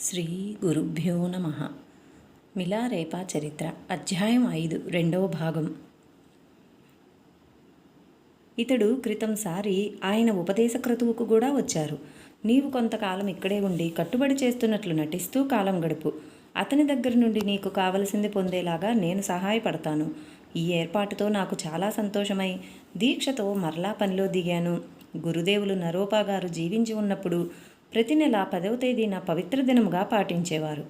శ్రీ గురుభ్యో నమ. మిలారేపా చరిత్ర అధ్యాయం ఐదు రెండవ భాగం. ఇతడు క్రితంసారి ఆయన ఉపదేశక్రతువుకు కూడా వచ్చారు. నీవు కొంతకాలం ఇక్కడే ఉండి కట్టుబడి చేస్తున్నట్లు నటిస్తూ కాలం గడుపు. అతని దగ్గర నుండి నీకు కావలసింది పొందేలాగా నేను సహాయపడతాను. ఈ ఏర్పాటుతో నాకు చాలా సంతోషమై దీక్షతో మరలా పనిలో దిగాను. గురుదేవులు నరోపా గారు జీవించి ఉన్నప్పుడు ప్రతి నెల పదవ తేదీన పవిత్ర దినముగా పాటించేవారు.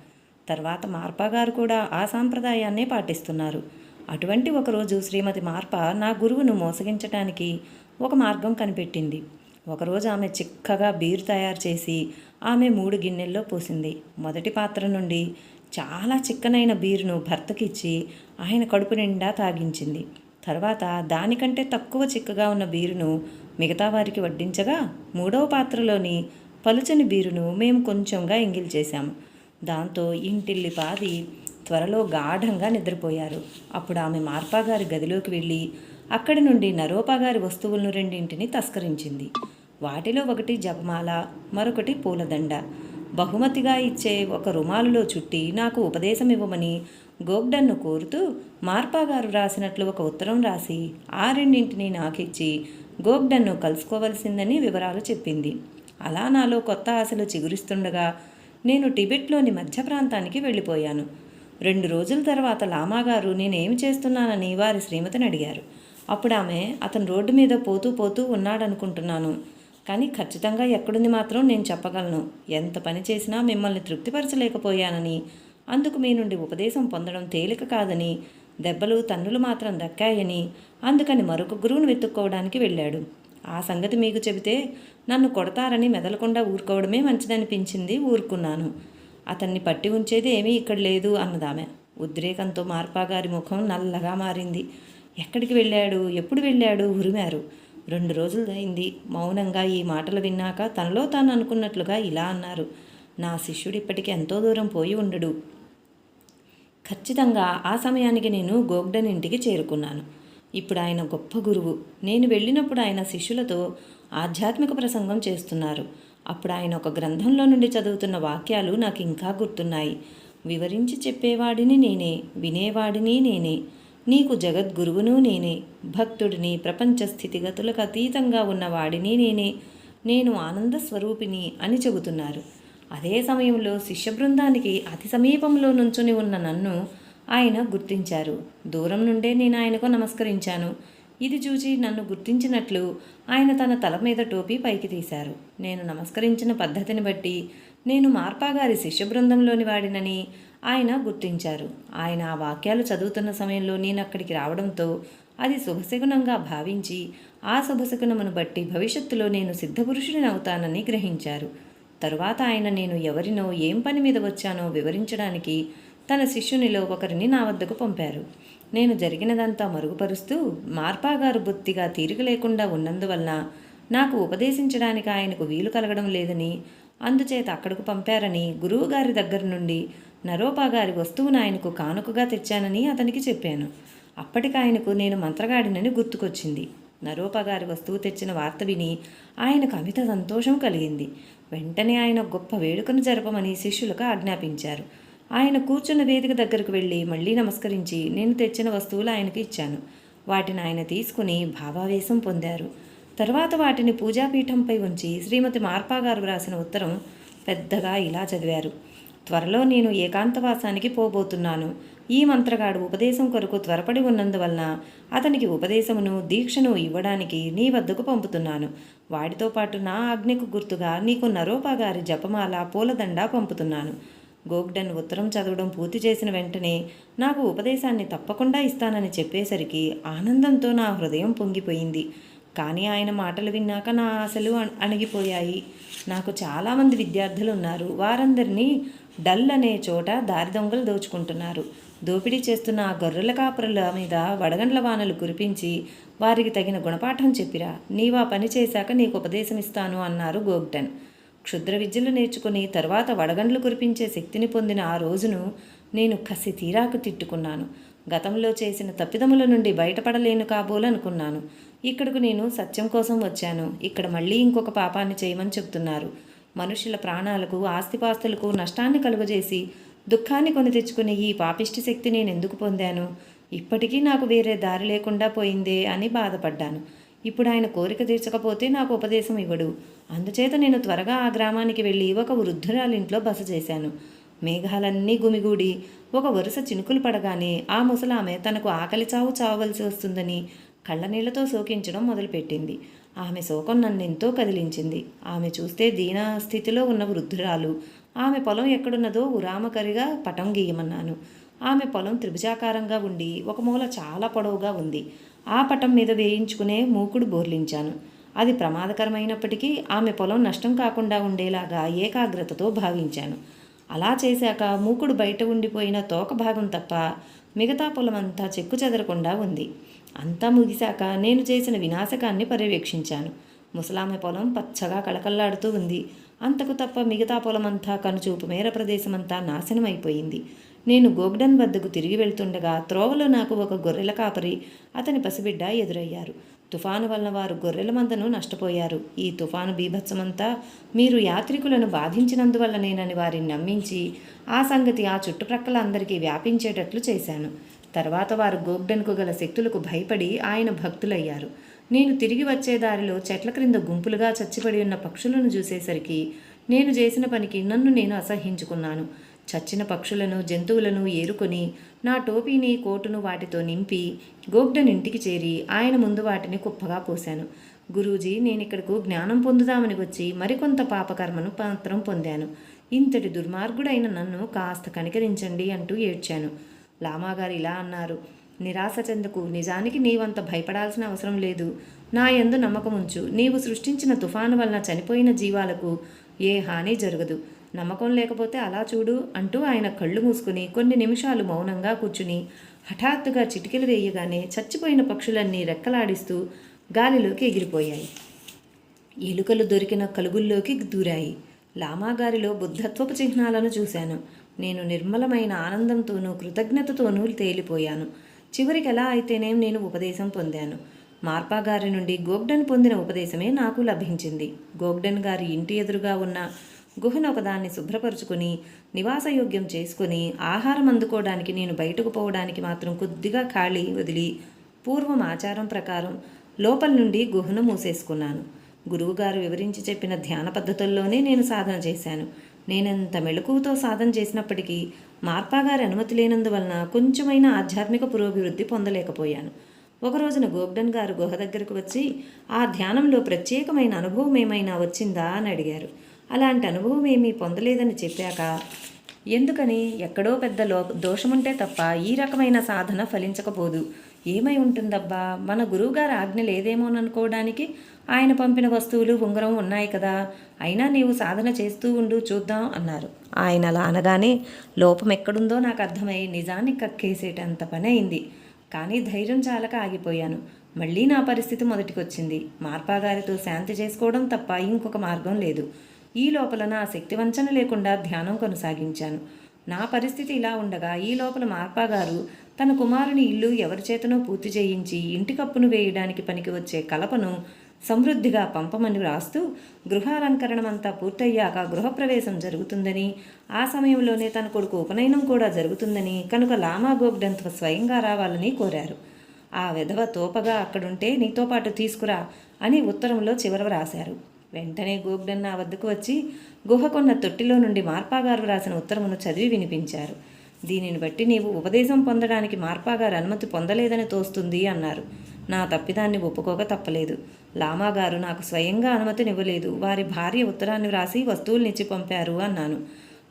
తర్వాత మార్పా గారు కూడా ఆ సాంప్రదాయాన్నే పాటిస్తున్నారు. అటువంటి ఒకరోజు శ్రీమతి మార్ప నా గురువును మోసగించటానికి ఒక మార్గం కనిపెట్టింది. ఒకరోజు ఆమె చిక్కగా బీరు తయారు చేసి ఆమె మూడు గిన్నెల్లో పోసింది. మొదటి పాత్ర నుండి చాలా చిక్కనైన బీరును భర్తకిచ్చి ఆయన కడుపు నిండా తాగించింది. తర్వాత దానికంటే తక్కువ చిక్కగా ఉన్న బీరును మిగతా వారికి వడ్డించగా మూడవ పాత్రలోని పలుచని బీరును మేము కొంచెంగా ఎంగిల్ చేశాము. దాంతో ఇంటిల్లి పాది త్వరలో గాఢంగా నిద్రపోయారు. అప్పుడు ఆమె మార్పాగారి గదిలోకి వెళ్ళి అక్కడి నుండి నరోపాగారి వస్తువులను రెండింటిని తస్కరించింది. వాటిలో ఒకటి జపమాల మరొకటి పూలదండ. బహుమతిగా ఇచ్చే ఒక రుమాలులో చుట్టి నాకు ఉపదేశం ఇవ్వమని గోగ్డన్ను కోరుతూ మార్పాగారు రాసినట్లు ఒక ఉత్తరం రాసి ఆ రెండింటిని నాకిచ్చి గోగ్డన్ను కలుసుకోవలసిందని వివరాలు చెప్పింది. అలా నాలో కొత్త ఆశలు చిగురిస్తుండగా నేను టిబెట్లోని మధ్య ప్రాంతానికి వెళ్ళిపోయాను. రెండు రోజుల తర్వాత లామాగారు నేనేమి చేస్తున్నానని వారి శ్రీమతిని అడిగారు. అప్పుడు ఆమె అతను రోడ్డు మీద పోతూ పోతూ ఉన్నాడనుకుంటున్నాను. కానీ ఖచ్చితంగా ఎక్కడుంది మాత్రం నేను చెప్పగలను. ఎంత పని చేసినా మిమ్మల్ని తృప్తిపరచలేకపోయానని. అందుకు మీ నుండి ఉపదేశం పొందడం తేలిక కాదని దెబ్బలు తన్నులు మాత్రం దక్కాయని. అందుకని మరొక గురువును వెతుక్కోవడానికి వెళ్ళాడు. ఆ సంగతి మీకు చెబితే నన్ను కొడతారని మెదలకుండా ఊరుకోవడమే మంచిదనిపించింది ఊరుకున్నాను. అతన్ని పట్టి ఉంచేది ఏమీ ఇక్కడ లేదు అన్నదామె. ఉద్రేకంతో మార్పాగారి ముఖం నల్లగా మారింది. ఎక్కడికి వెళ్ళాడు? ఎప్పుడు వెళ్ళాడు? ఉరిమారు. రెండు రోజులు అయింది మౌనంగా ఈ మాటలు విన్నాక తనలో తాను అనుకున్నట్లుగా ఇలా అన్నారు. నా శిష్యుడు ఇప్పటికి ఎంతో దూరం పోయి ఉండడు. ఖచ్చితంగా ఆ సమయానికి నేను గోగ్డన్ ఇంటికి చేరుకున్నాను. ఇప్పుడు ఆయన గొప్ప గురువు. నేను వెళ్ళినప్పుడు ఆయన శిష్యులతో ఆధ్యాత్మిక ప్రసంగం చేస్తున్నారు. అప్పుడు ఆయన ఒక గ్రంథంలో నుండి చదువుతున్న వాక్యాలు నాకు ఇంకా గుర్తున్నాయి. వివరించి చెప్పేవాడిని నేనే వినేవాడిని నేనే. నీకు జగద్గురువును నేనే భక్తుడిని ప్రపంచ స్థితిగతులకు అతీతంగా ఉన్నవాడిని నేనే. నేను ఆనంద స్వరూపిణి అని చెబుతున్నారు. అదే సమయంలో శిష్య బృందానికి అతి సమీపంలో నుంచుని ఉన్న నన్ను ఆయన గుర్తించారు. దూరం నుండే నేను ఆయనకు నమస్కరించాను. ఇది చూచి నన్ను గుర్తించినట్లు ఆయన తన తల మీద టోపీ పైకి తీశారు. నేను నమస్కరించిన పద్ధతిని బట్టి నేను మార్పాగారి శిష్య బృందంలోని వాడినని ఆయన గుర్తించారు. ఆయన ఆ వాక్యాలు చదువుతున్న సమయంలో నేను అక్కడికి రావడంతో అది శుభశకునంగా భావించి ఆ శుభశకునమును బట్టి భవిష్యత్తులో నేను సిద్ధపురుషుడిని అవుతానని గ్రహించారు. తరువాత ఆయన నేను ఎవరినో ఏం పని మీద వచ్చానో వివరించడానికి తన శిష్యునిలో ఒకరిని నా వద్దకు పంపారు. నేను జరిగినదంతా మరుగుపరుస్తూ మార్పాగారు బొత్తిగా తీరిక లేకుండా ఉన్నందువలన నాకు ఉపదేశించడానికి ఆయనకు వీలు కలగడం లేదని అందుచేత అక్కడకు పంపారని గురువుగారి దగ్గర నుండి నరోపా గారి వస్తువును ఆయనకు కానుకగా తెచ్చానని అతనికి చెప్పాను. అప్పటికి ఆయనకు నేను మంత్రగాడినని గుర్తుకొచ్చింది. నరోపా గారి వస్తువు తెచ్చిన వార్త విని ఆయనకు అమిత సంతోషం కలిగింది. వెంటనే ఆయన గొప్ప వేడుకను జరపమని శిష్యులకు ఆజ్ఞాపించారు. ఆయన కూర్చున్న వేదిక దగ్గరకు వెళ్ళి మళ్ళీ నమస్కరించి నేను తెచ్చిన వస్తువులు ఆయనకు ఇచ్చాను. వాటిని ఆయన తీసుకుని భావావేశం పొందారు. తర్వాత వాటిని పూజాపీఠంపై ఉంచి శ్రీమతి మార్పాగారు వ్రాసిన ఉత్తరం పెద్దగా ఇలా చదివారు. త్వరలో నేను ఏకాంతవాసానికి పోబోతున్నాను. ఈ మంత్రగాడు ఉపదేశం కొరకు త్వరపడి ఉన్నందువలన అతనికి ఉపదేశమును దీక్షను ఇవ్వడానికి నీ వద్దకు పంపుతున్నాను. వాటితో పాటు నా ఆజ్ఞకు గుర్తుగా నీకు నరోపా గారి జపమాల పూలదండ పంపుతున్నాను. గోగ్డన్ ఉత్తరం చదవడం పూర్తి చేసిన వెంటనే నాకు ఉపదేశాన్ని తప్పకుండా ఇస్తానని చెప్పేసరికి ఆనందంతో నా హృదయం పొంగిపోయింది. కానీ ఆయన మాటలు విన్నాక నా ఆశలు అణిగిపోయాయి. నాకు చాలామంది విద్యార్థులు ఉన్నారు వారందరినీ డల్ అనే చోట దారి దొంగలు దోచుకుంటున్నారు. దోపిడీ చేస్తున్న ఆ గొర్రెల కాపురల మీద వడగండ్ల వానలు కురిపించి వారికి తగిన గుణపాఠం చెప్పిరా. నీవా పని చేశాక నీకు ఉపదేశం ఇస్తాను అన్నారు గోగ్డన్. క్షుద్ర విద్యలు నేర్చుకుని తర్వాత వడగండ్లు కురిపించే శక్తిని పొందిన ఆ రోజును నేను కసి తీరాకు తిట్టుకున్నాను. గతంలో చేసిన తప్పిదముల నుండి బయటపడలేను కాబోలనుకున్నాను. ఇక్కడకు నేను సత్యం కోసం వచ్చాను. ఇక్కడ మళ్ళీ ఇంకొక పాపాన్ని చేయమని చెప్తున్నారు. మనుషుల ప్రాణాలకు ఆస్తిపాస్తులకు నష్టాన్ని కలుగజేసి దుఃఖాన్ని కొని తెచ్చుకునే ఈ పాపిష్టి శక్తి నేను ఎందుకు పొందాను? ఇప్పటికీ నాకు వేరే దారి లేకుండా పోయిందే అని బాధపడ్డాను. ఇప్పుడు ఆయన కోరిక తీర్చకపోతే నాకు ఉపదేశం ఇవ్వడు. అందుచేత నేను త్వరగా ఆ గ్రామానికి వెళ్ళి ఒక వృద్ధురాలింట్లో బస చేశాను. మేఘాలన్నీ గుమిగూడి ఒక వరుస చినుకులు పడగానే ఆ ముసలామె తనకు ఆకలి చావు చావవలసి వస్తుందని కళ్ళనీళ్ళతో శోకించడం మొదలుపెట్టింది. ఆమె శోకం నన్ను ఎంతో కదిలించింది. ఆమె చూస్తే దీన స్థితిలో ఉన్న వృద్ధురాలు ఆమె పొలం ఎక్కడున్నదో ఉరామకరిగా పటం గీయమన్నాను. ఆమె పొలం త్రిభుజాకారంగా ఉండి ఒక మూల చాలా పొడవుగా ఉంది. ఆ పటం మీద వేయించుకునే మూకుడు బోర్లించాను. అది ప్రమాదకరమైనప్పటికీ ఆమె పొలం నష్టం కాకుండా ఉండేలాగా ఏకాగ్రతతో భావించాను. అలా చేశాక మూకుడు బయట ఉండిపోయిన తోక భాగం తప్ప మిగతా పొలమంతా చెక్కు చెదరకుండా ఉంది. అంతా ముగిశాక నేను చేసిన వినాశకాన్ని పర్యవేక్షించాను. ముసలామె పొలం పచ్చగా కళకళ్ళాడుతూ ఉంది. అంతకు తప్ప మిగతా పొలమంతా కనుచూపు మేర ప్రదేశమంతా నాశనమైపోయింది. నేను గోగ్డన్ వద్దకు తిరిగి వెళ్తుండగా త్రోవలో నాకు ఒక గొర్రెల కాపరి అతని పసిబిడ్డ ఎదురయ్యారు. తుఫాను వలన వారు గొర్రెల మందను నష్టపోయారు. ఈ తుఫాను బీభత్సమంతా మీరు యాత్రికులను బాధించినందువల్లనేనని వారిని నమ్మించి ఆ సంగతి ఆ చుట్టుప్రక్కల అందరికీ వ్యాపించేటట్లు చేశాను. తర్వాత వారు గోగ్డన్కు గల శక్తులకు భయపడి ఆయన భక్తులయ్యారు. నేను తిరిగి వచ్చే దారిలో చెట్ల క్రింద గుంపులుగా చచ్చిపడి ఉన్న పక్షులను చూసేసరికి నేను చేసిన పనికి నన్ను నేను అసహ్యించుకున్నాను. చచ్చిన పక్షులను జంతువులను ఏరుకొని నా టోపీని కోటును వాటితో నింపి గోగ్డన్ ఇంటికి చేరి ఆయన ముందు వాటిని కుప్పగా పోశాను గురూజీ నేను ఇక్కడకు జ్ఞానం పొందుదామని వచ్చి మరికొంత పాపకర్మను మాత్రం పొందాను. ఇంతటి దుర్మార్గుడైన నన్ను కాస్త కనికరించండి అంటూ ఏడ్చాను. లామాగారు ఇలా అన్నారు. నిరాశ చెందకు నిజానికి నీవంత భయపడాల్సిన అవసరం లేదు. నా యందు నమ్మకం ఉంచు నీవు సృష్టించిన తుఫాను వలన చనిపోయిన జీవాలకు ఏ హాని జరగదు. నమ్మకం లేకపోతే అలా చూడు అంటూ ఆయన కళ్ళు మూసుకుని కొన్ని నిమిషాలు మౌనంగా కూర్చుని హఠాత్తుగా చిటికెలు వేయగానే చచ్చిపోయిన పక్షులన్నీ రెక్కలాడిస్తూ గాలిలోకి ఎగిరిపోయాయి. ఎలుకలు దొరికిన కలుగుల్లోకి దూరాయి. లామాగారిలో బుద్ధత్వపు చిహ్నాలను చూశాను. నేను నిర్మలమైన ఆనందంతోనూ కృతజ్ఞతతోనూ తేలిపోయాను. చివరికి ఎలా అయితేనేం నేను ఉపదేశం పొందాను. మార్పా గారి నుండి గోగ్డన్ పొందిన ఉపదేశమే నాకు లభించింది. గోగ్డన్ గారి ఇంటి ఎదురుగా ఉన్న గుహను ఒకదాన్ని శుభ్రపరుచుకుని నివాసయోగ్యం చేసుకుని ఆహారం అందుకోవడానికి నేను బయటకు పోవడానికి మాత్రం కొద్దిగా ఖాళీ వదిలి పూర్వం ఆచారం ప్రకారం లోపల నుండి గుహను మూసేసుకున్నాను. గురువుగారు వివరించి చెప్పిన ధ్యాన పద్ధతుల్లోనే నేను సాధన చేశాను. నేనెంత మెలకువతో సాధన చేసినప్పటికీ మార్పాగారి అనుమతి లేనందువలన కొంచెమైన ఆధ్యాత్మిక పురోభివృద్ధి పొందలేకపోయాను. ఒక రోజున గోగ్డన్ గారు గుహ దగ్గరకు వచ్చి ఆ ధ్యానంలో ప్రత్యేకమైన అనుభవం ఏమైనా వచ్చిందా? అని అడిగారు. అలాంటి అనుభవం ఏమీ పొందలేదని చెప్పాక ఎందుకని ఎక్కడో పెద్ద లో దోషముంటే తప్ప ఈ రకమైన సాధన ఫలించకపోదు. ఏమై ఉంటుందబ్బా? మన గురువుగారి ఆజ్ఞ లేదేమోననుకోవడానికి ఆయన పంపిన వస్తువులు ఉంగరం ఉన్నాయి కదా. అయినా నీవు సాధన చేస్తూ ఉండు చూద్దాం అన్నారు. ఆయన అలా అనగానే లోపం ఎక్కడుందో నాకు అర్థమై నిజాన్ని కక్కేసేటంత పని అయింది. కానీ ధైర్యం చాలక ఆగిపోయాను. మళ్ళీ నా పరిస్థితి మొదటికొచ్చింది. మార్పాగారితో శాంతి చేసుకోవడం తప్ప ఇంకొక మార్గం లేదు. ఈ లోపల నా శక్తి వంచన లేకుండా ధ్యానం కొనసాగించాను. నా పరిస్థితి ఇలా ఉండగా ఈ లోపల మార్పాగారు తన కుమారుని ఇల్లు ఎవరి చేతనో పూర్తి చేయించి ఇంటి కప్పును వేయడానికి పనికి వచ్చే కలపను సమృద్ధిగా పంపమని వ్రాస్తూ గృహాలంకరణమంతా పూర్తయ్యాక గృహప్రవేశం జరుగుతుందని ఆ సమయంలోనే తన కొడుకు ఉపనయనం కూడా జరుగుతుందని కనుక లామా గోగ్డంత్వ స్వయంగా రావాలని కోరారు. ఆ విధవ తోపగా అక్కడుంటే నీతో పాటు తీసుకురా అని ఉత్తరంలో చివర వ్రాశారు వెంటనే గోగ్డన్ నా వద్దకు వచ్చి గుహకున్న తొట్టిలో నుండి మార్పాగారు రాసిన ఉత్తరమును చదివి వినిపించారు. దీనిని బట్టి నీవు ఉపదేశం పొందడానికి మార్పాగారు అనుమతి పొందలేదని తోస్తుంది అన్నారు. నా తప్పిదాన్ని ఒప్పుకోక తప్పలేదు. లామాగారు నాకు స్వయంగా అనుమతినివ్వలేదు వారి భార్య ఉత్తరాన్ని వ్రాసి వస్తువులనిచ్చి పంపారు అన్నాను.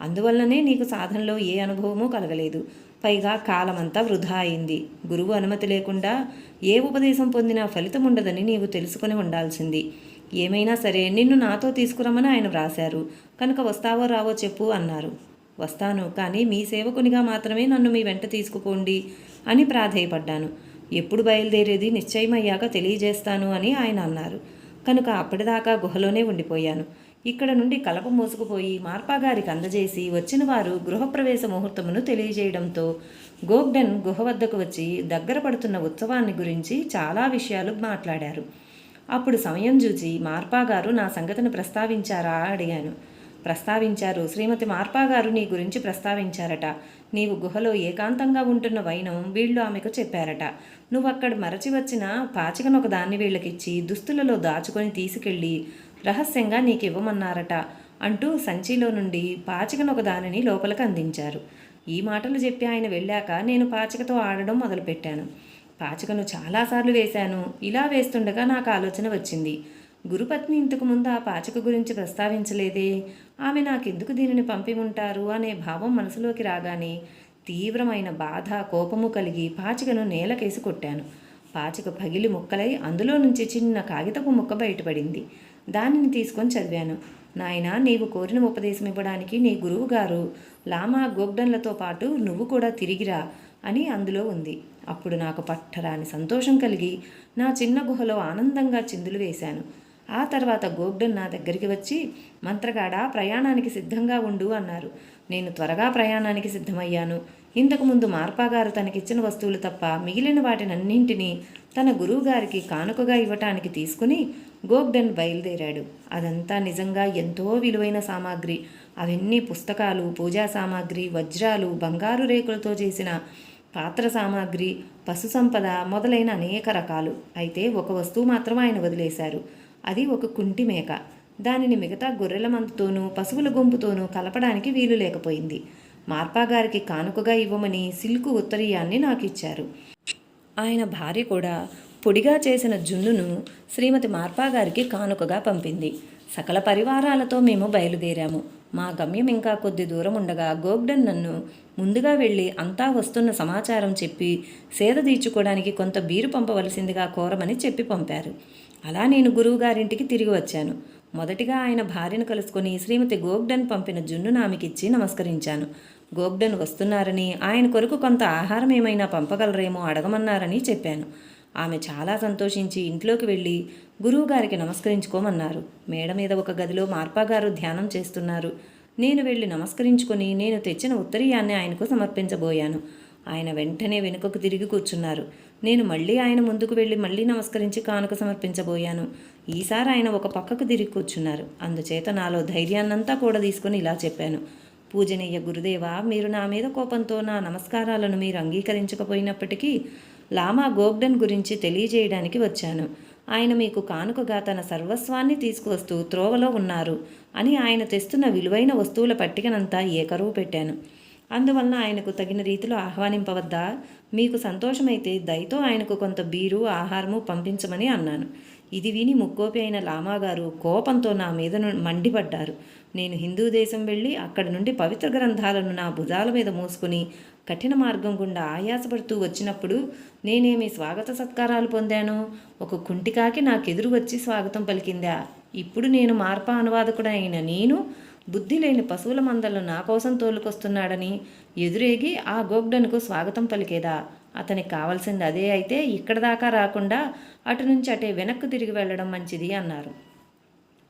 అందువల్లనే నీకు సాధనలో ఏ అనుభవమూ కలగలేదు. పైగా కాలమంతా వృధా అయింది. గురువు అనుమతి లేకుండా ఏ ఉపదేశం పొందినా ఫలితం ఉండదని నీవు తెలుసుకుని ఉండాల్సింది. ఏమైనా సరే నిన్ను నాతో తీసుకురమ్మని ఆయన వ్రాశారు. కనుక వస్తావో రావో చెప్పు అన్నారు. వస్తాను కానీ మీ సేవకునిగా మాత్రమే నన్ను మీ వెంట తీసుకుపోండి అని ప్రాధేయపడ్డాను. ఎప్పుడు బయలుదేరేది నిశ్చయమయ్యాక తెలియజేస్తాను అని ఆయన అన్నారు. కనుక అప్పటిదాకా గుహలోనే ఉండిపోయాను. ఇక్కడ నుండి కలప మోసుకుపోయి మార్పాగారికి అందజేసి వచ్చిన వారు గృహప్రవేశ ముహూర్తమును తెలియజేయడంతో గోగ్డన్ గుహ వద్దకు వచ్చి దగ్గర పడుతున్న ఉత్సవాన్ని గురించి చాలా విషయాలు మాట్లాడారు. అప్పుడు సమయం చూచి మార్పా గారు నా సంగతిని ప్రస్తావించారా అడిగాను. ప్రస్తావించారు. శ్రీమతి మార్పా గారు నీ గురించి ప్రస్తావించారట. నీవు గుహలో ఏకాంతంగా ఉంటున్న వైనం వీళ్ళు ఆమెకు చెప్పారట. నువ్వు అక్కడ మరచి వచ్చిన పాచికను ఒక దాన్ని వీళ్ళకిచ్చి దుస్తులలో దాచుకొని తీసుకెళ్ళి రహస్యంగా నీకు ఇవ్వమన్నారట అంటూ సంచిలో నుండి పాచికను ఒక దానిని లోపలికి అందించారు. ఈ మాటలు చెప్పి ఆయన వెళ్ళాక నేను పాచికతో ఆడడం మొదలుపెట్టాను. పాచికను చాలాసార్లు వేశాను. ఇలా వేస్తుండగా నాకు ఆలోచన వచ్చింది. గురుపత్ని ఇంతకు ముందు ఆ పాచిక గురించి ప్రస్తావించలేదే. ఆమె నాకెందుకు దీనిని పంపి ఉంటారు అనే భావం మనసులోకి రాగానే తీవ్రమైన బాధ కోపము కలిగి పాచికను నేలకేసి కొట్టాను. పాచిక పగిలి ముక్కలై అందులో నుంచి చిన్న కాగితపు ముక్క బయటపడింది. దానిని తీసుకొని చదివాను. నాయనా నీవు కోరిన ఉపదేశం ఇవ్వడానికి నీ గురువు గారు లామా గోబ్డన్లతో పాటు నువ్వు కూడా తిరిగిరా అని అందులో ఉంది. అప్పుడు నాకు పట్టరాని సంతోషం కలిగి నా చిన్న గుహలో ఆనందంగా చిందులు వేశాను. ఆ తర్వాత గోగ్డన్ నా దగ్గరికి వచ్చి మంత్రగాడ ప్రయాణానికి సిద్ధంగా ఉండు అన్నారు. నేను త్వరగా ప్రయాణానికి సిద్ధమయ్యాను. ఇంతకుముందు మార్పాగారు తనకిచ్చిన వస్తువులు తప్ప మిగిలిన వాటినన్నింటినీ తన గురువుగారికి కానుకగా ఇవ్వటానికి తీసుకుని గోగ్డన్ బయలుదేరాడు. అదంతా నిజంగా ఎంతో విలువైన సామాగ్రి. అవన్నీ పుస్తకాలు పూజా సామాగ్రి వజ్రాలు బంగారు రేకులతో చేసిన పాత్ర సామాగ్రి పశు సంపద మొదలైన అనేక రకాలు. అయితే ఒక వస్తువు మాత్రం ఆయన వదిలేశారు. అది ఒక కుంటి మేక. దానిని మిగతా గొర్రెల మందుతోనూ పశువుల గుంపుతోనూ కలపడానికి వీలు లేకపోయింది. మార్పాగారికి కానుకగా ఇవ్వమని సిల్కు ఉత్తరీయాన్ని నాకు ఇచ్చారు ఆయన భార్య కూడా పొడిగా చేసిన జున్నును శ్రీమతి మార్పాగారికి కానుకగా పంపింది. సకల పరివారాలతో మేము బయలుదేరాము. మా గమ్యం ఇంకా కొద్ది దూరం ఉండగా గోగ్డన్ నన్ను ముందుగా వెళ్ళి అంతా వస్తున్న సమాచారం చెప్పి సేద తీర్చుకోవడానికి కొంత బీరు పంపవలసిందిగా కోరమని చెప్పి పంపారు. అలా నేను గురువుగారింటికి తిరిగి వచ్చాను. మొదటిగా ఆయన భార్యను కలుసుకొని శ్రీమతి గోగ్డన్ పంపిన జున్ను నామికిచ్చి నమస్కరించాను. గోగ్డన్ వస్తున్నారని ఆయన కొరకు కొంత ఆహారం ఏమైనా పంపగలరేమో అడగమన్నారని చెప్పాను. ఆమె చాలా సంతోషించి ఇంట్లోకి వెళ్ళి గురువుగారికి నమస్కరించుకోమన్నారు. మేడ మీద ఒక గదిలో మార్పాగారు ధ్యానం చేస్తున్నారు. నేను వెళ్ళి నమస్కరించుకొని నేను తెచ్చిన ఉత్తరీయాన్ని ఆయనకు సమర్పించబోయాను. ఆయన వెంటనే వెనుకకు తిరిగి కూర్చున్నారు. నేను మళ్ళీ ఆయన ముందుకు వెళ్ళి మళ్ళీ నమస్కరించి కానుక సమర్పించబోయాను. ఈసారి ఆయన ఒక పక్కకు తిరిగి కూర్చున్నారు. అందుచేత నాలో ధైర్యాన్నంతా కూడా తీసుకొని ఇలా చెప్పాను. పూజనీయ గురుదేవా మీరు నా మీద కోపంతో నా నమస్కారాలను మీరు అంగీకరించకపోయినప్పటికీ లామా గోగ్డన్ గురించి తెలియజేయడానికి వచ్చాను. ఆయన మీకు కానుకగా తన సర్వస్వాన్ని తీసుకువస్తూ త్రోవలో ఉన్నారు అని ఆయన తెస్తున్న విలువైన వస్తువుల పట్టికనంతా ఏకరువు పెట్టాను. అందువలన ఆయనకు తగిన రీతిలో ఆహ్వానింపవద్దా? మీకు సంతోషమైతే దయతో ఆయనకు కొంత బీరు ఆహారము పంపించమని అన్నాను. ఇది విని ముక్కోపి అయిన లామాగారు కోపంతో నా మీద మండిపడ్డారు. నేను హిందూ దేశం వెళ్ళి అక్కడి నుండి పవిత్ర గ్రంథాలను నా భుజాల మీద మోసుకుని కఠిన మార్గం గుండా ఆయాసపడుతూ వచ్చినప్పుడు నేనేమి స్వాగత సత్కారాలు పొందాను? ఒక కుంటికాకి నాకెదురు వచ్చి స్వాగతం పలికిందా? ఇప్పుడు నేను మార్పా అనువాదకుడైన నేను బుద్ధి లేని పశువుల మందలను నా కోసం తోలుకొస్తున్నాడని ఎదురేగి ఆ గోగ్డన్కు స్వాగతం పలికేదా? అతనికి కావాల్సింది అదే అయితే ఇక్కడ దాకా రాకుండా అటు నుంచి అటే వెనక్కు తిరిగి వెళ్ళడం మంచిది అన్నారు.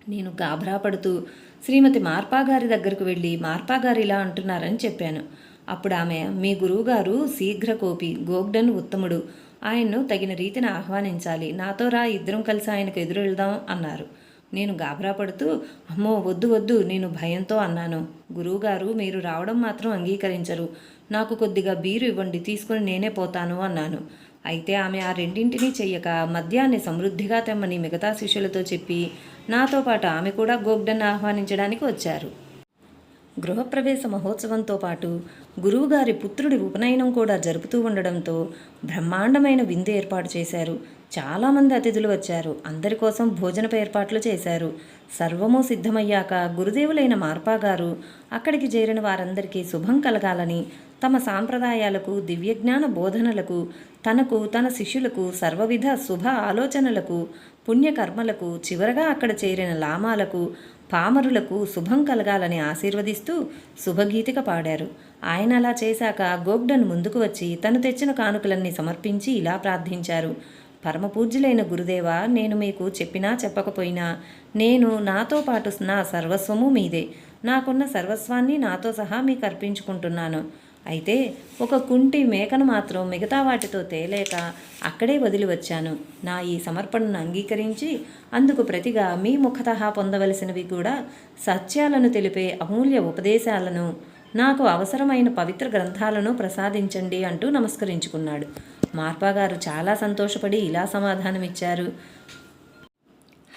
నేను గాభరా పడుతూ శ్రీమతి మార్పాగారి దగ్గరకు వెళ్ళి మార్పాగారు ఇలా అంటున్నారని చెప్పాను. అప్పుడు ఆమె మీ గురువుగారు శీఘ్రకోపి గోగ్డన్ ఉత్తముడు. ఆయన్ను తగిన రీతిని ఆహ్వానించాలి. నాతో రా ఇద్దరం కలిసి ఆయనకు ఎదురు వెళ్దాం అన్నారు. నేను గాబరా పడుతూ అమ్మో వద్దు వద్దు నేను భయంతో అన్నాను. గురువుగారు మీరు రావడం మాత్రం అంగీకరించరు. నాకు కొద్దిగా బీరు ఇవ్వండి తీసుకుని నేనే పోతాను అన్నాను. అయితే ఆమె ఆ రెండింటినీ చెయ్యక మద్యాన్ని సమృద్ధిగా తెమ్మని మిగతా శిష్యులతో చెప్పి నాతో పాటు ఆమె కూడా గోగ్డన్ ఆహ్వానించడానికి వచ్చారు. గృహప్రవేశ మహోత్సవంతో పాటు గురువుగారి పుత్రుడి ఉపనయనం కూడా జరుపుతూ ఉండడంతో బ్రహ్మాండమైన విందు ఏర్పాటు చేశారు. చాలామంది అతిథులు వచ్చారు. అందరి కోసం భోజనపు ఏర్పాట్లు చేశారు. సర్వము సిద్ధమయ్యాక గురుదేవులైన మార్పా గారు అక్కడికి చేరిన వారందరికీ శుభం కలగాలని తమ సాంప్రదాయాలకు దివ్యజ్ఞాన బోధనలకు తనకు తన శిష్యులకు సర్వవిధ శుభ ఆలోచనలకు పుణ్యకర్మలకు చివరగా అక్కడ చేరిన లామాలకు పామరులకు శుభం కలగాలని ఆశీర్వదిస్తూ శుభగీతిక పాడారు. ఆయన అలా చేశాక గోగ్డన్ ముందుకు వచ్చి తను తెచ్చిన కానుకలన్నీ సమర్పించి ఇలా ప్రార్థించారు. పరమపూజ్యులైన గురుదేవ నేను మీకు చెప్పినా చెప్పకపోయినా నేను నాతో పాటు నా సర్వస్వము మీదే. నాకున్న సర్వస్వాన్ని నాతో సహా మీకు అర్పించుకుంటున్నాను. అయితే ఒక కుంటి మేకను మాత్రం మిగతా వాటితో తేలేక అక్కడే వదిలి వచ్చాను నా ఈ సమర్పణను అంగీకరించి అందుకు ప్రతిగా మీ ముఖత పొందవలసినవి కూడా సత్యాలను తెలిపే అమూల్య ఉపదేశాలను నాకు అవసరమైన పవిత్ర గ్రంథాలను ప్రసాదించండి అంటూ నమస్కరించుకున్నాడు. మార్పాగారు చాలా సంతోషపడి ఇలా సమాధానమిచ్చారు.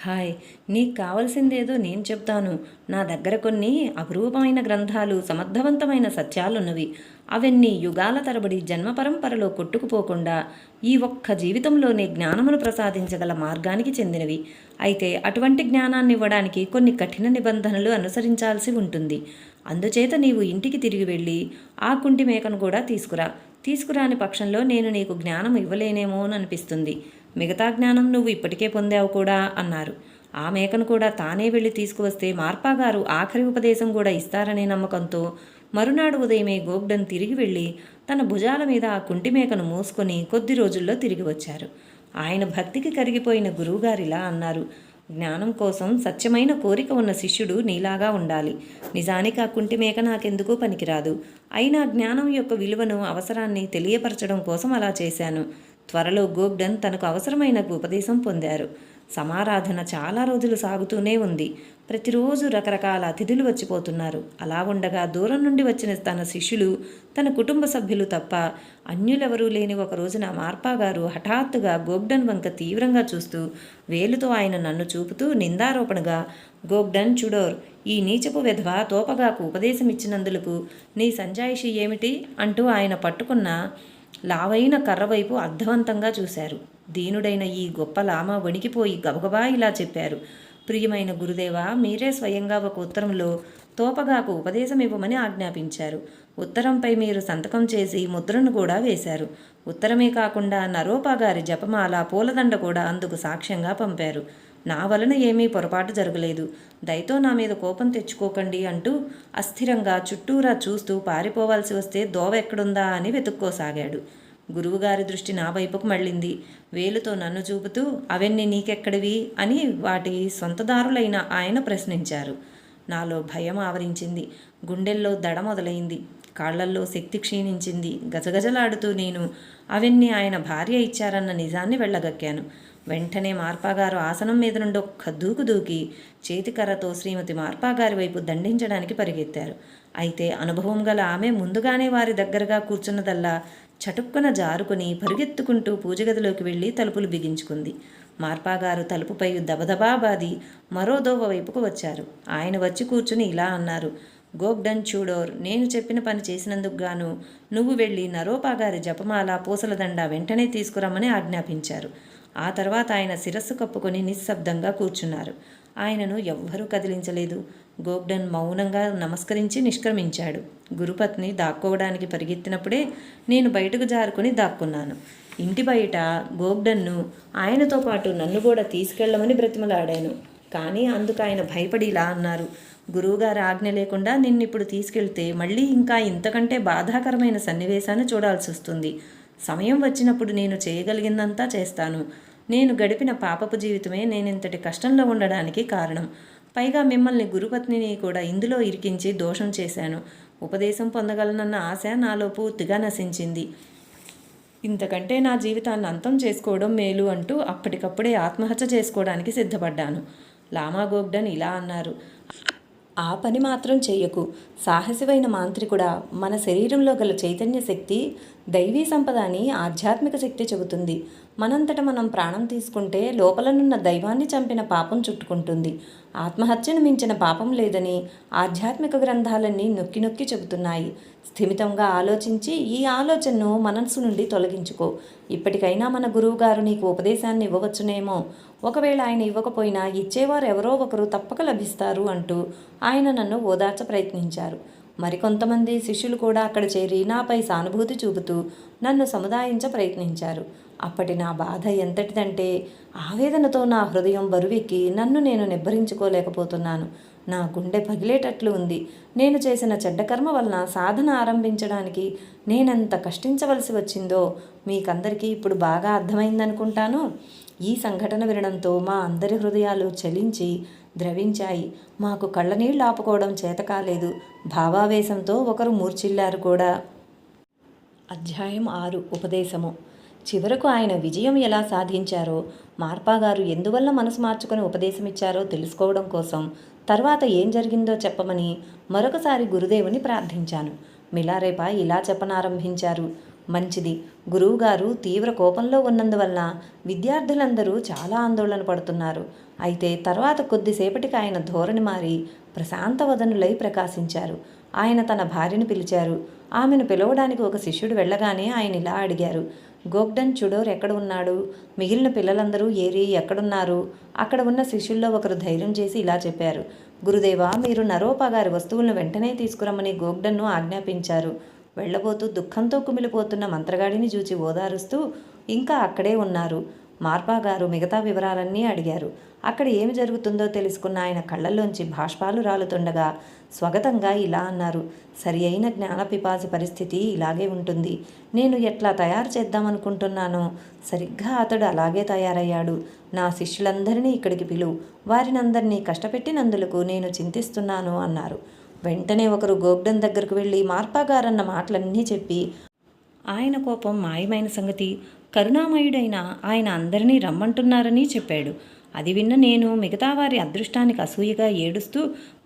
హాయ్ నీకు కావలసిందేదో నేను చెప్తాను. నా దగ్గర కొన్ని అపురూపమైన గ్రంథాలు సమర్థవంతమైన సత్యాలున్నవి. అవన్నీ యుగాల తరబడి జన్మ పరంపరలో కొట్టుకుపోకుండా ఈ ఒక్క జీవితంలోనే జ్ఞానమును ప్రసాదించగల మార్గానికి చెందినవి. అయితే అటువంటి జ్ఞానాన్ని ఇవ్వడానికి కొన్ని కఠిన నిబంధనలు అనుసరించాల్సి ఉంటుంది. అందుచేత నీవు ఇంటికి తిరిగి వెళ్ళి ఆ కుంటి మేకను కూడా తీసుకురా. తీసుకురాని పక్షంలో నేను నీకు జ్ఞానం ఇవ్వలేనేమో అని అనిపిస్తుంది మిగతా జ్ఞానం నువ్వు ఇప్పటికే పొందావు కూడా అన్నారు. ఆ మేకను కూడా తానే వెళ్ళి తీసుకువస్తే మార్పాగారు ఆఖరి ఉపదేశం కూడా ఇస్తారనే నమ్మకంతో మరునాడు ఉదయమే గోగ్డన్ తిరిగి వెళ్ళి తన భుజాల మీద ఆ కుంటి మేకను మోసుకొని కొద్ది రోజుల్లో తిరిగి వచ్చారు. ఆయన భక్తికి కరిగిపోయిన గురువుగారిలా అన్నారు. జ్ఞానం కోసం సత్యమైన కోరిక ఉన్న శిష్యుడు నీలాగా ఉండాలి. నిజానికి ఆ కుంటి మేక నాకెందుకు పనికిరాదు. అయినా జ్ఞానం యొక్క విలువను అవసరాన్ని తెలియపరచడం కోసం అలా చేశాను. త్వరలో గోగ్డన్ తనకు అవసరమైన ఉపదేశం పొందారు. సమారాధన చాలా రోజులు సాగుతూనే ఉంది. ప్రతిరోజు రకరకాల అతిథులు వచ్చిపోతున్నారు. అలా ఉండగా దూరం నుండి వచ్చిన తన శిష్యులు తన కుటుంబ సభ్యులు తప్ప అన్యులెవరూ లేని ఒక రోజున మార్పాగారు హఠాత్తుగా గోగ్డన్ వంక తీవ్రంగా చూస్తూ వేలుతో ఆయన నన్ను చూపుతూ నిందారోపణగా గోగ్డన్ చుడోర్ ఈ నీచపు విధవ తోపగాకు ఉపదేశం ఇచ్చినందులకు నీ సంజాయిషి ఏమిటి? అంటూ ఆయన పట్టుకున్న లావైన కర్రవైపు అర్థవంతంగా చూశారు. దీనుడైన ఈ గొప్ప లామ వణికిపోయి గబగబా ఇలా చెప్పారు. ప్రియమైన గురుదేవా మీరే స్వయంగా ఒక ఉత్తరంలో తోపగాకు ఉపదేశం ఇవ్వమని ఆజ్ఞాపించారు. ఉత్తరంపై మీరు సంతకం చేసి ముద్రను కూడా వేశారు. ఉత్తరమే కాకుండా నరోపా గారి జపమాల పూలదండ కూడా అందుకు సాక్ష్యంగా పంపారు. నా వలన ఏమీ పొరపాటు జరగలేదు. దయతో నా మీద కోపం తెచ్చుకోకండి అంటూ అస్థిరంగా చుట్టూరా చూస్తూ పారిపోవాల్సి వస్తే దోవ ఎక్కడుందా అని వెతుక్కోసాగాడు. గురువుగారి దృష్టి నా వైపుకు మళ్ళింది. వేలుతో నన్ను చూపుతూ అవన్నీ నీకెక్కడివి? అని వాటి సొంతదారులైన ఆయన ప్రశ్నించారు. నాలో భయం ఆవరించింది. గుండెల్లో దడ మొదలైంది. కాళ్ళల్లో శక్తి క్షీణించింది. గజగజలాడుతూ నేను అవన్నీ ఆయన భార్య ఇచ్చారన్న నిజాన్ని వెళ్ళగక్కాను. వెంటనే మార్పాగారు ఆసనం మీద నుండి ఒక్క దూకు దూకి చేతికర్రతో శ్రీమతి మార్పాగారి వైపు దండించడానికి పరిగెత్తారు. అయితే అనుభవం గల ఆమె ముందుగానే వారి దగ్గరగా కూర్చున్నదల్లా చటుక్కున జారుకుని పరుగెత్తుకుంటూ పూజగదిలోకి వెళ్ళి తలుపులు బిగించుకుంది. మార్పాగారు తలుపుపై దబదబా బాది మరో దోవ వైపుకు వచ్చారు. ఆయన వచ్చి కూర్చుని ఇలా అన్నారు గోగ్డన్ చూడోర్ నేను చెప్పిన పని చేసినందుకు గాను నువ్వు వెళ్ళి నరోపాగారి జపమాల పూసలదండ వెంటనే తీసుకురమ్మని ఆజ్ఞాపించారు. ఆ తర్వాత ఆయన శిరస్సు కప్పుకొని నిశ్శబ్దంగా కూర్చున్నారు. ఆయనను ఎవ్వరూ కదిలించలేదు. గోగ్డన్ మౌనంగా నమస్కరించి నిష్క్రమించాడు. గురుపత్ని దాక్కోవడానికి పరిగెత్తినప్పుడే నేను బయటకు జారుకుని దాక్కున్నాను. ఇంటి బయట గోగ్డన్ను ఆయనతో పాటు నన్ను కూడా తీసుకెళ్ళమని బ్రతిమలాడాను. కానీ అందుకు ఆయన భయపడి ఇలా అన్నారు. గురువుగారు ఆజ్ఞ లేకుండా నిన్నిప్పుడు తీసుకెళ్తే మళ్ళీ ఇంకా ఇంతకంటే బాధాకరమైన సన్నివేశాన్ని చూడాల్సి వస్తుంది సమయం వచ్చినప్పుడు నేను చేయగలిగిందంతా చేస్తాను. నేను గడిపిన పాపపు జీవితమే నేనింతటి కష్టంలో ఉండడానికి కారణం. పైగా మిమ్మల్ని గురుపత్నిని కూడా ఇందులో ఇరికించి దోషం చేశాను. ఉపదేశం పొందగలనన్న ఆశ నాలో పూర్తిగా నశించింది. ఇంతకంటే నా జీవితాన్ని అంతం చేసుకోవడం మేలు అంటూ అప్పటికప్పుడే ఆత్మహత్య చేసుకోవడానికి సిద్ధపడ్డాను. లామా గోగ్డన్ ఇలా అన్నారు. ఆ పని మాత్రం చెయ్యకు. సాహసివైన మాంత్రికుడా మన శరీరంలో గల చైతన్య శక్తి దైవీ సంపద అని ఆధ్యాత్మిక శక్తి చెబుతుంది. మనంతట మనం ప్రాణం తీసుకుంటే లోపలనున్న దైవాన్ని చంపిన పాపం చుట్టుకుంటుంది. ఆత్మహత్యను మించిన పాపం లేదని ఆధ్యాత్మిక గ్రంథాలన్నీ నొక్కి నొక్కి చెబుతున్నాయి. స్థిమితంగా ఆలోచించి ఈ ఆలోచనను మనస్సు నుండి తొలగించుకో. ఇప్పటికైనా మన గురువుగారు నీకు ఉపదేశాన్ని ఇవ్వవచ్చునేమో. ఒకవేళ ఆయన ఇవ్వకపోయినా ఇచ్చేవారు ఎవరో ఒకరు తప్పక లభిస్తారు అంటూ ఆయన నన్ను ఓదార్చ ప్రయత్నించారు. మరికొంతమంది శిష్యులు కూడా అక్కడ చేరి నాపై సానుభూతి చూపుతూ నన్ను సముదాయించ ప్రయత్నించారు. అప్పటి నా బాధ ఎంతటిదంటే ఆవేదనతో నా హృదయం బరువెక్కి నన్ను నేను నిబ్బరించుకోలేకపోతున్నాను. నా గుండె పగిలేటట్లు ఉంది. నేను చేసిన చెడ్డ కర్మ వలన సాధన ఆరంభించడానికి నేనెంత కష్టించవలసి వచ్చిందో మీకందరికీ ఇప్పుడు బాగా అర్థమైందనుకుంటాను. ఈ సంఘటన వినడంతో మా అందరి హృదయాలు చలించి ద్రవించాయి. మాకు కళ్ళనీళ్ళు ఆపుకోవడం చేత కాలేదు. భావావేశంతో ఒకరు మూర్చిల్లారు కూడా. అధ్యాయం ఆరు ఉపదేశము. చివరకు ఆయన విజయం ఎలా సాధించారో మార్పాగారు ఎందువల్ల మనసు మార్చుకొని ఉపదేశమిచ్చారో తెలుసుకోవడం కోసం తర్వాత ఏం జరిగిందో చెప్పమని మరొకసారి గురుదేవుని ప్రార్థించాను. మిలారేప ఇలా చెప్పనారంభించారు. మంచిది. గురువుగారు తీవ్ర కోపంలో ఉన్నందువల్ల విద్యార్థులందరూ చాలా ఆందోళన పడుతున్నారు. అయితే తర్వాత కొద్దిసేపటికి ఆయన ధోరణి మారి ప్రశాంతవదనులై ప్రకాశించారు. ఆయన తన భార్యను పిలిచారు. ఆమెను పిలవడానికి ఒక శిష్యుడు వెళ్ళగానే ఆయన ఇలా అడిగారు. గోగ్డన్ చుడోర్ ఎక్కడ ఉన్నాడు? మిగిలిన పిల్లలందరూ ఏరి ఎక్కడున్నారు? అక్కడ ఉన్న శిష్యుల్లో ఒకరు ధైర్యం చేసి ఇలా చెప్పారు. గురుదేవా మీరు నరోపా గారి వస్తువులను వెంటనే తీసుకురమ్మని గోగ్డన్ను ఆజ్ఞాపించారు. వెళ్ళబోతూ దుఃఖంతో కుమిలిపోతున్న మంత్రగాడిని చూచి ఓదారుస్తూ ఇంకా అక్కడే ఉన్నారు. మార్పా గారు మిగతా వివరాలన్నీ అడిగారు. అక్కడ ఏమి జరుగుతుందో తెలుసుకున్న ఆయన కళ్ళల్లోంచి భాష్పాలు రాలుతుండగా స్వగతంగా ఇలా అన్నారు. సరి అయిన జ్ఞానపిపాసి పరిస్థితి ఇలాగే ఉంటుంది. నేను ఎట్లా తయారు చేద్దామనుకుంటున్నానో సరిగ్గా అతడు అలాగే తయారయ్యాడు. నా శిష్యులందరినీ ఇక్కడికి పిలువు వారినందరినీ కష్టపెట్టినందులకు నేను చింతిస్తున్నాను అన్నారు. వెంటనే ఒకరు గోగ్డన్ దగ్గరకు వెళ్ళి మార్పాగారన్న మాటలన్నీ చెప్పి ఆయన కోపం మాయమైన సంగతి కరుణామయుడైన ఆయన అందరినీ రమ్మంటున్నారని చెప్పాడు. అది విన్న నేను మిగతా వారి అదృష్టానికి అసూయగా ఏడుస్తూ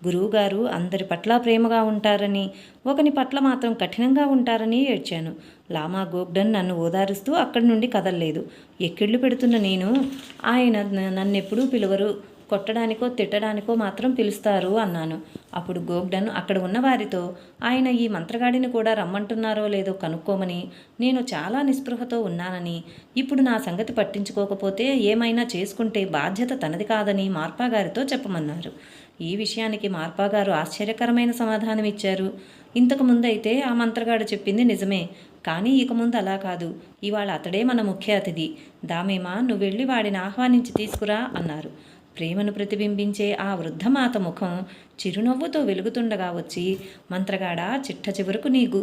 గురువుగారు అందరి పట్ల ప్రేమగా ఉంటారని ఒకని పట్ల మాత్రం కఠినంగా ఉంటారని ఏడ్చాను. లామా గోగ్డన్ నన్ను ఓదారుస్తూ అక్కడి నుండి కదలలేదు. ఎక్కిళ్ళు పెడుతున్న నేను ఆయన నన్నెప్పుడూ పిలువరు. కొట్టడానికో తిట్టడానికో మాత్రం పిలుస్తారు అన్నాను. అప్పుడు గోగ్డన్ అక్కడ ఉన్న వారితో ఆయన ఈ మంత్రగాడిని కూడా రమ్మంటున్నారో లేదో కనుక్కోమని నేను చాలా నిస్పృహతో ఉన్నానని ఇప్పుడు నా సంగతి పట్టించుకోకపోతే ఏమైనా చేసుకుంటే బాధ్యత తనది కాదని మార్పాగారితో చెప్పమన్నారు. ఈ విషయానికి మార్పాగారు ఆశ్చర్యకరమైన సమాధానం ఇచ్చారు. ఇంతకు ముందైతే ఆ మంత్రగాడు చెప్పింది నిజమే కానీ ఇక ముందు అలా కాదు. ఇవాళ అతడే మన ముఖ్య అతిథి. దామేమా నువ్వు వెళ్ళి వాడిని ఆహ్వానించి తీసుకురా అన్నారు. ప్రేమను ప్రతిబింబించే ఆ వృద్ధమాత ముఖం చిరునవ్వుతో వెలుగుతుండగా వచ్చి మంత్రగాడ చిట్ట చివరకు నీకు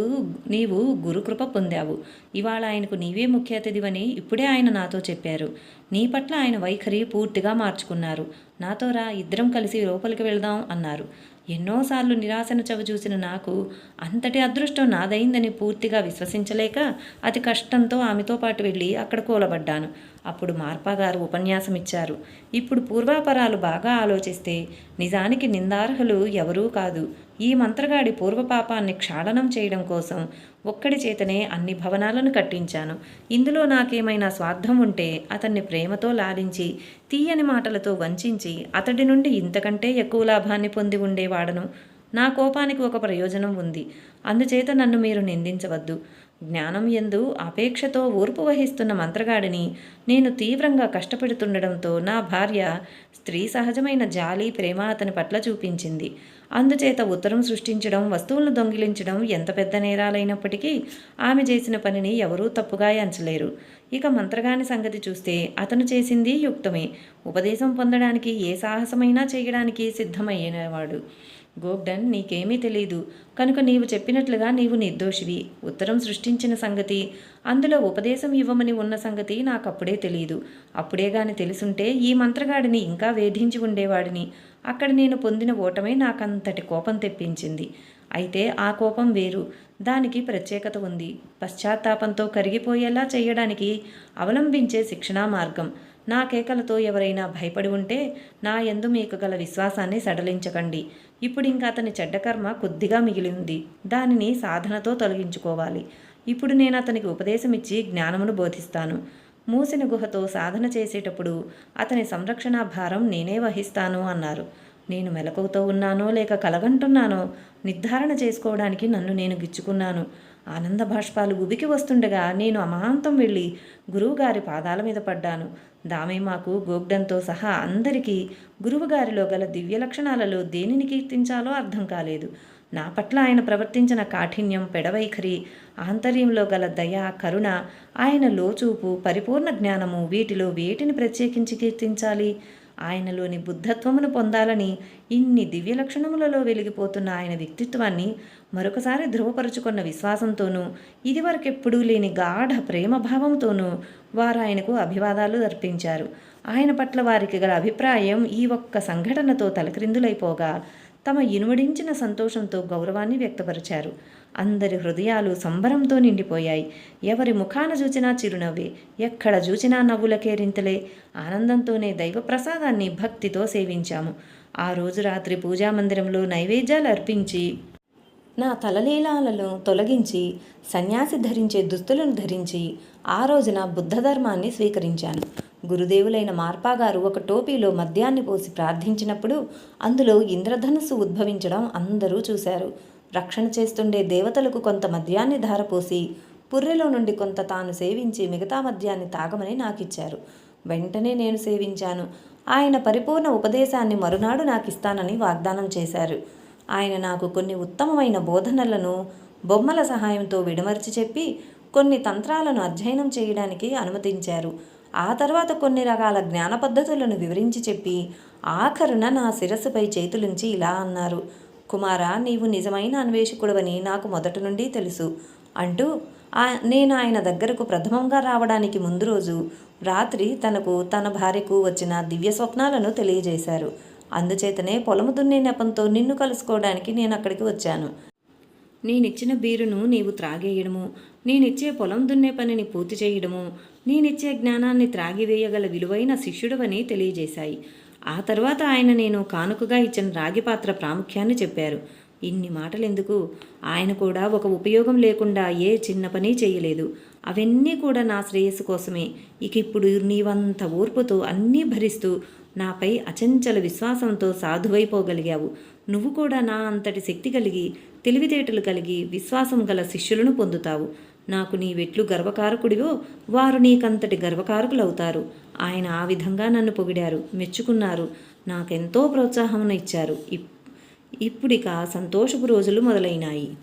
నీవు గురుకృప పొందావు. ఇవాళ ఆయనకు నీవే ముఖ్య అతిథివని ఇప్పుడే ఆయన నాతో చెప్పారు. నీ పట్ల ఆయన వైఖరి పూర్తిగా మార్చుకున్నారు. నాతో రా ఇద్దరం కలిసి లోపలికి వెళదాం అన్నారు. ఎన్నోసార్లు నిరాశను చవిచూసిన నాకు అంతటి అదృష్టం నాదైందని పూర్తిగా విశ్వసించలేక అతి కష్టంతో ఆమెతో పాటు వెళ్ళి అక్కడ కూలబడ్డాను. అప్పుడు మార్పాగారు ఉపన్యాసం ఇచ్చారు ఇప్పుడు పూర్వాపరాలు బాగా ఆలోచిస్తే నిజానికి నిందార్హులు ఎవరూ కాదు. ఈ మంత్రగాడి పూర్వపాపాన్ని క్షాళనం చేయడం కోసం ఒక్కడి చేతనే అన్ని భవనాలను కట్టించాను. ఇందులో నాకేమైనా స్వార్థం ఉంటే అతన్ని ప్రేమతో లాలించి తీయని మాటలతో వంచించి అతడి నుండి ఇంతకంటే ఎక్కువ లాభాన్ని పొంది ఉండేవాడను. నా కోపానికి ఒక ప్రయోజనం ఉంది. అందుచేత నన్ను మీరు నిందించవద్దు. జ్ఞానం ఎందు అపేక్షతో ఓర్పు వహిస్తున్న మంత్రగాడిని నేను తీవ్రంగా కష్టపెడుతుండడంతో నా భార్య స్త్రీ సహజమైన జాలి ప్రేమ అతని పట్ల చూపించింది. అందుచేత ఉత్తరం సృష్టించడం వస్తువులను దొంగిలించడం ఎంత పెద్ద నేరాలైనప్పటికీ ఆమె చేసిన పనిని ఎవరూ తప్పుగా ఎంచలేరు. ఇక మంత్రగాని సంగతి చూస్తే అతను చేసింది యుక్తమే. ఉపదేశం పొందడానికి ఏ సాహసమైనా చేయడానికి సిద్ధమయ్యేవాడు. గోబ్డన్ నీకేమీ తెలీదు. కనుక నీవు చెప్పినట్లుగా నీవు నిర్దోషివి. ఉత్తరం సృష్టించిన సంగతి అందులో ఉపదేశం ఇవ్వమని ఉన్న సంగతి నాకప్పుడే తెలియదు అప్పుడే గాని తెలుసుంటే ఈ మంత్రగాడిని ఇంకా వేధించి ఉండేవాడిని. అక్కడ నేను పొందిన ఓటమే నాకంతటి కోపం తెప్పించింది. అయితే ఆ కోపం వేరు. దానికి ప్రత్యేకత ఉంది. పశ్చాత్తాపంతో కరిగిపోయేలా చేయడానికి అవలంబించే శిక్షణా మార్గం. నా కేకలతో ఎవరైనా భయపడి ఉంటే నా ఎందు మీకు గల విశ్వాసాన్ని సడలించకండి. ఇప్పుడు ఇంకా అతని చెడ్డకర్మ కొద్దిగా మిగిలి ఉంది దానిని సాధనతో తొలగించుకోవాలి. ఇప్పుడు నేను అతనికి ఉపదేశం ఇచ్చి జ్ఞానమును బోధిస్తాను. మూసిన గుహతో సాధన చేసేటప్పుడు అతని సంరక్షణ భారం నేనే వహిస్తాను అన్నారు. నేను మెలకువతో ఉన్నానో లేక కలగంటున్నానో నిర్ధారణ చేసుకోవడానికి నన్ను నేను గిచ్చుకున్నాను. ఆనంద భాష్పాలు ఉబికి వస్తుండగా నేను అమాంతం వెళ్ళి గురువుగారి పాదాల మీద పడ్డాను. దామేమాకు గోగ్డంతో సహా అందరికీ గురువుగారిలో గల దివ్య లక్షణాలలో దేనిని కీర్తించాలో అర్థం కాలేదు. నా పట్ల ఆయన ప్రవర్తించిన కాఠిన్యం పెడవైఖరి ఆంతర్యంలో గల దయ కరుణ ఆయన లోచూపు పరిపూర్ణ జ్ఞానము వీటిలో వేటిని ప్రత్యేకించి కీర్తించాలి? ఆయనలోని బుద్ధత్వమును పొందాలని ఇన్ని దివ్య లక్షణములలో వెలిగిపోతున్న ఆయన వ్యక్తిత్వాన్ని మరొకసారి ధృవపరుచుకున్న విశ్వాసంతోనూ ఇదివరకెప్పుడూ లేని గాఢ ప్రేమభావంతోనూ వారు ఆయనకు అభివాదాలు అర్పించారు. ఆయన పట్ల వారికి గల అభిప్రాయం ఈ ఒక్క సంఘటనతో తలక్రిందులైపోగా తమ ఇనుమడించిన సంతోషంతో గౌరవాన్ని వ్యక్తపరిచారు. అందరి హృదయాలు సంబరంతో నిండిపోయాయి. ఎవరి ముఖాన చూచినా చిరునవ్వే ఎక్కడ చూచినా నవ్వులకే రింతలే. ఆనందంతోనే దైవ ప్రసాదాన్ని భక్తితో సేవించాము. ఆ రోజు రాత్రి పూజా మందిరంలో నైవేద్యాలు అర్పించి నా తలలీలాలను తొలగించి సన్యాసి ధరించే దుస్తులను ధరించి ఆ రోజున బుద్ధ ధర్మాన్ని స్వీకరించాను. గురుదేవులైన మార్పాగారు ఒక టోపీలో మద్యాన్ని పోసి ప్రార్థించినప్పుడు అందులో ఇంద్రధనుస్సు ఉద్భవించడం అందరూ చూశారు. రక్షణ చేస్తుండే దేవతలకు కొంత మద్యాన్ని ధారపోసి పుర్రెలో నుండి కొంత తాను సేవించి మిగతా మద్యాన్ని తాగమని నాకిచ్చారు. వెంటనే నేను సేవించాను. ఆయన పరిపూర్ణ ఉపదేశాన్ని మరునాడు నాకు ఇస్తానని వాగ్దానం చేశారు. ఆయన నాకు కొన్ని ఉత్తమమైన బోధనలను బొమ్మల సహాయంతో విడమర్చి చెప్పి కొన్ని తంత్రాలను అధ్యయనం చేయడానికి అనుమతించారు. ఆ తర్వాత కొన్ని రకాల జ్ఞాన పద్ధతులను వివరించి చెప్పి ఆఖరున నా శిరస్సుపై చేతులుంచి ఇలా అన్నారు. కుమారా నీవు నిజమైన అన్వేషకుడవని నాకు మొదటి నుండి తెలుసు. అంటూ నేను ఆయన దగ్గరకు ప్రథమంగా రావడానికి ముందు రోజు రాత్రి తనకు తన భార్యకు వచ్చిన దివ్య స్వప్నాలను తెలియజేశారు. అందుచేతనే పొలము దున్నే నెపంతో నిన్ను కలుసుకోవడానికి నేను అక్కడికి వచ్చాను. నేనిచ్చిన బీరును నీవు త్రాగేయడము నేనిచ్చే పొలం దున్నే పనిని పూర్తి చేయడము నేనిచ్చే జ్ఞానాన్ని త్రాగివేయగల విలువైన శిష్యుడవని తెలియజేశాయి. ఆ తర్వాత ఆయన నేను కానుకగా ఇచ్చిన రాగి పాత్ర ప్రాముఖ్యాన్ని చెప్పారు. ఇన్ని మాటలెందుకు? ఆయన కూడా ఒక ఉపయోగం లేకుండా ఏ చిన్న పని చేయలేదు. అవన్నీ కూడా నా శ్రేయస్సు కోసమే. ఇక ఇప్పుడు నీవంత ఓర్పుతో అన్నీ భరిస్తూ నాపై అచంచల విశ్వాసంతో సాధువైపోగలిగావు. నువ్వు కూడా నా అంతటి శక్తి కలిగి తెలివితేటలు కలిగి విశ్వాసం గల శిష్యులను పొందుతావు. నాకు నీవెట్లు గర్వకారకుడివో వారు నీకంతటి గర్వకారకులవుతారు. ఆయన ఆ విధంగా నన్ను పొగిడారు మెచ్చుకున్నారు నాకెంతో ప్రోత్సాహం ఇచ్చారు. ఇప్ ఇప్పుడిక సంతోషపు రోజులు మొదలైనాయి.